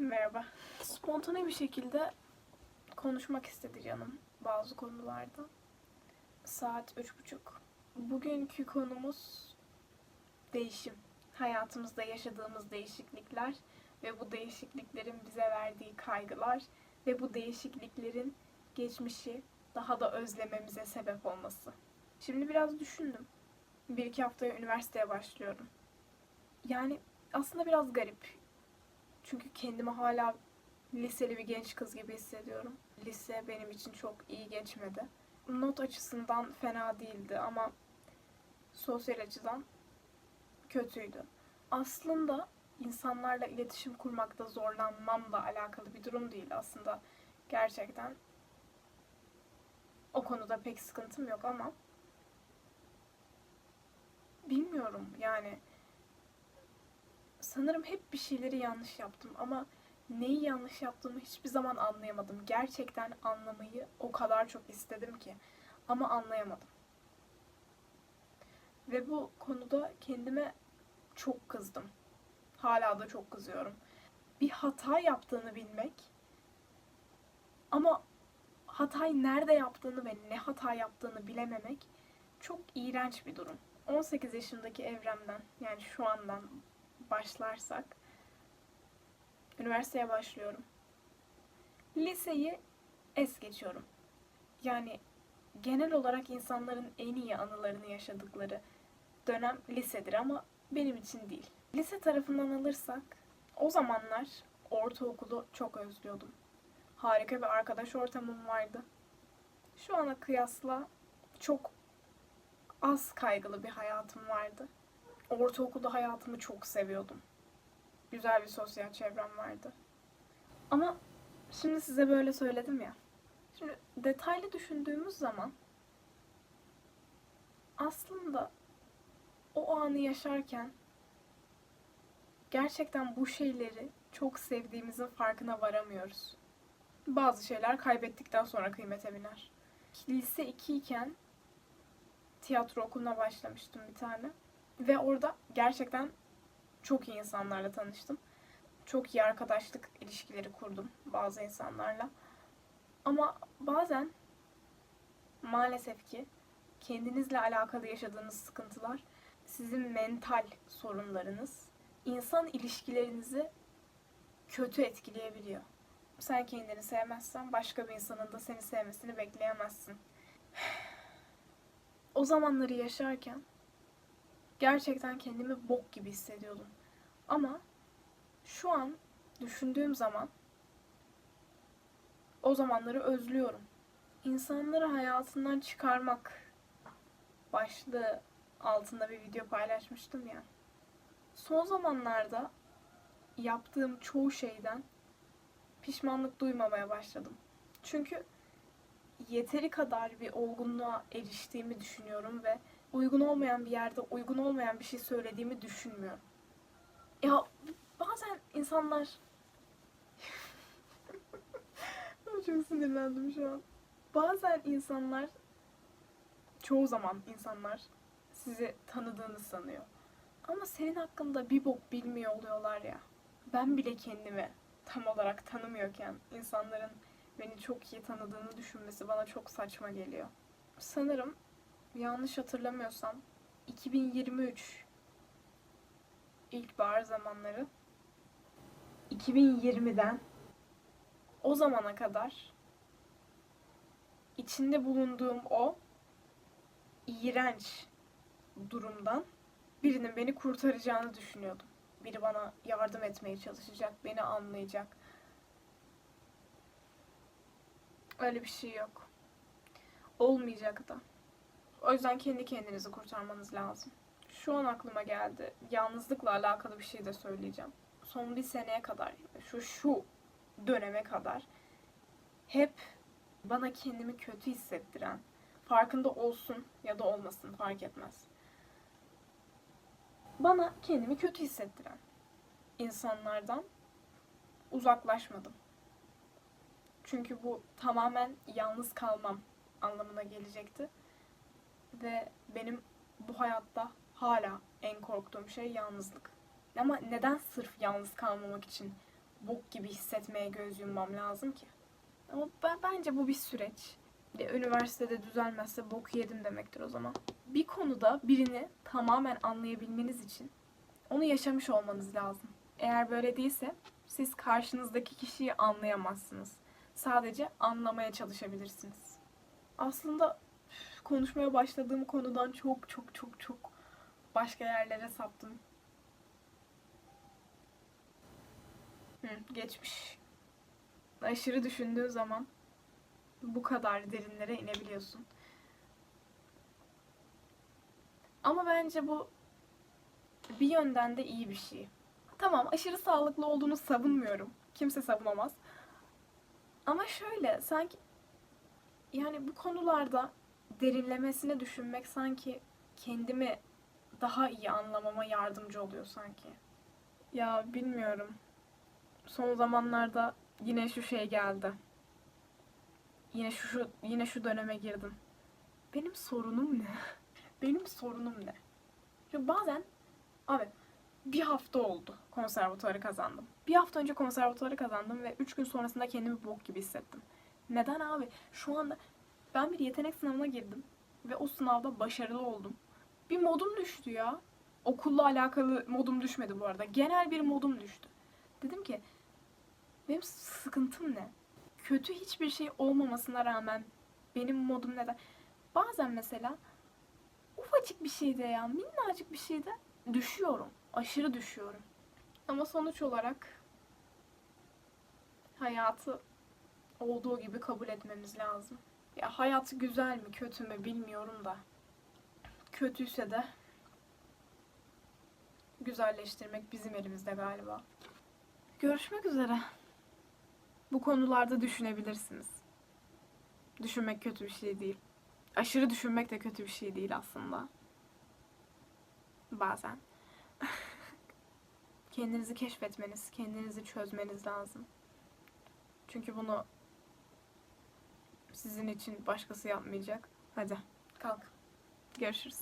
Merhaba. Spontane bir şekilde konuşmak istedi canım bazı konularda. Saat üç buçuk. Bugünkü konumuz değişim. Hayatımızda yaşadığımız değişiklikler ve bu değişikliklerin bize verdiği kaygılar ve bu değişikliklerin geçmişi daha da özlememize sebep olması. Şimdi biraz düşündüm. Bir iki haftaya üniversiteye başlıyorum. Yani aslında biraz garip. Çünkü kendimi hala liseli bir genç kız gibi hissediyorum. Lise benim için çok iyi geçmedi. Not açısından fena değildi ama sosyal açıdan kötüydü. Aslında insanlarla iletişim kurmakta zorlanmamla alakalı bir durum değil aslında. Gerçekten o konuda pek sıkıntım yok ama bilmiyorum yani sanırım hep bir şeyleri yanlış yaptım ama neyi yanlış yaptığımı hiçbir zaman anlayamadım. Gerçekten anlamayı o kadar çok istedim ki ama anlayamadım. Ve bu konuda kendime çok kızdım. Hala da çok kızıyorum. Bir hata yaptığını bilmek ama hatayı nerede yaptığını ve ne hata yaptığını bilememek çok iğrenç bir durum. 18 yaşındaki evremden yani şu andan başlarsak üniversiteye başlıyorum. Liseyi es geçiyorum. Yani genel olarak insanların en iyi anılarını yaşadıkları dönem lisedir ama benim için değil. Lise tarafından alırsak o zamanlar ortaokulu çok özlüyordum. Harika bir arkadaş ortamım vardı. Şu ana kıyasla çok az kaygılı bir hayatım vardı. Ortaokulda hayatımı çok seviyordum. Güzel bir sosyal çevrem vardı. Ama şimdi size böyle söyledim ya. Şimdi detaylı düşündüğümüz zaman aslında o anı yaşarken gerçekten bu şeyleri çok sevdiğimizin farkına varamıyoruz. Bazı şeyler kaybettikten sonra kıymete biner. Lise 2 iken tiyatro okuluna başlamıştım bir tane. Ve orada gerçekten çok iyi insanlarla tanıştım. Çok iyi arkadaşlık ilişkileri kurdum bazı insanlarla. Ama bazen maalesef ki kendinizle alakalı yaşadığınız sıkıntılar sizin mental sorunlarınız, insan ilişkilerinizi kötü etkileyebiliyor. Sen kendini sevmezsen başka bir insanın da seni sevmesini bekleyemezsin. O zamanları yaşarken gerçekten kendimi bok gibi hissediyordum. Ama şu an düşündüğüm zaman o zamanları özlüyorum. İnsanları hayatından çıkarmak başlığı altında bir video paylaşmıştım ya. Son zamanlarda yaptığım çoğu şeyden pişmanlık duymamaya başladım. Çünkü yeteri kadar bir olgunluğa eriştiğimi düşünüyorum ve uygun olmayan bir yerde uygun olmayan bir şey söylediğimi düşünmüyorum. Ya bazen insanlar çok sinirlendim şu an. Bazen insanlar çoğu zaman insanlar sizi tanıdığını sanıyor. Ama senin hakkında bir bok bilmiyor oluyorlar ya. Ben bile kendimi tam olarak tanımıyorken insanların beni çok iyi tanıdığını düşünmesi bana çok saçma geliyor. Sanırım yanlış hatırlamıyorsam 2023 ilkbahar zamanları 2020'den o zamana kadar içinde bulunduğum o iğrenç durumdan birinin beni kurtaracağını düşünüyordum. Biri bana yardım etmeye çalışacak, beni anlayacak. Öyle bir şey yok. Olmayacak da. O yüzden kendi kendinizi kurtarmanız lazım. Şu an aklıma geldi. Yalnızlıkla alakalı bir şey de söyleyeceğim. Son bir seneye kadar, şu şu döneme kadar hep bana kendimi kötü hissettiren, farkında olsun ya da olmasın fark etmez. Bana kendimi kötü hissettiren insanlardan uzaklaşmadım. Çünkü bu tamamen yalnız kalmam anlamına gelecekti. Ve benim bu hayatta hala en korktuğum şey yalnızlık. Ama neden sırf yalnız kalmamak için bok gibi hissetmeye göz yummam lazım ki. Ama ben, bence bu bir süreç. Üniversitede düzelmezse bok yedim demektir o zaman. Bir konuda birini tamamen anlayabilmeniz için onu yaşamış olmanız lazım. Eğer böyle değilse siz karşınızdaki kişiyi anlayamazsınız. Sadece anlamaya çalışabilirsiniz. Aslında konuşmaya başladığım konudan çok çok çok çok başka yerlere saptım. Hı, geçmiş. Aşırı düşündüğün zaman bu kadar derinlere inebiliyorsun. Ama bence bu bir yönden de iyi bir şey. Tamam aşırı sağlıklı olduğunu savunmuyorum. Kimse savunamaz. Ama şöyle sanki yani bu konularda derinlemesine düşünmek sanki kendimi daha iyi anlamama yardımcı oluyor sanki. Ya bilmiyorum. Son zamanlarda yine şu şey geldi. Yine şu, şu yine şu döneme girdim. Benim sorunum ne? Benim sorunum ne? Ya bazen abi bir hafta oldu konservatuarı kazandım. Bir hafta önce konservatuarı kazandım ve üç gün sonrasında kendimi bok gibi hissettim. Neden abi? Şu anda ben bir yetenek sınavına girdim ve o sınavda başarılı oldum. Bir modum düştü ya. Okulla alakalı modum düşmedi bu arada. Genel bir modum düştü. Dedim ki benim sıkıntım ne? Kötü hiçbir şey olmamasına rağmen benim modum neden? Bazen mesela ufacık bir şeyde ya minnacık bir şeyde düşüyorum. Aşırı düşüyorum. Ama sonuç olarak hayatı olduğu gibi kabul etmemiz lazım. Ya hayat güzel mi kötü mü bilmiyorum da. Kötüyse de güzelleştirmek bizim elimizde galiba. Görüşmek üzere. Bu konularda düşünebilirsiniz. Düşünmek kötü bir şey değil. Aşırı düşünmek de kötü bir şey değil aslında. Bazen. kendinizi keşfetmeniz, kendinizi çözmeniz lazım. Çünkü bunu sizin için başkası yapmayacak. Hadi kalk. Görüşürüz.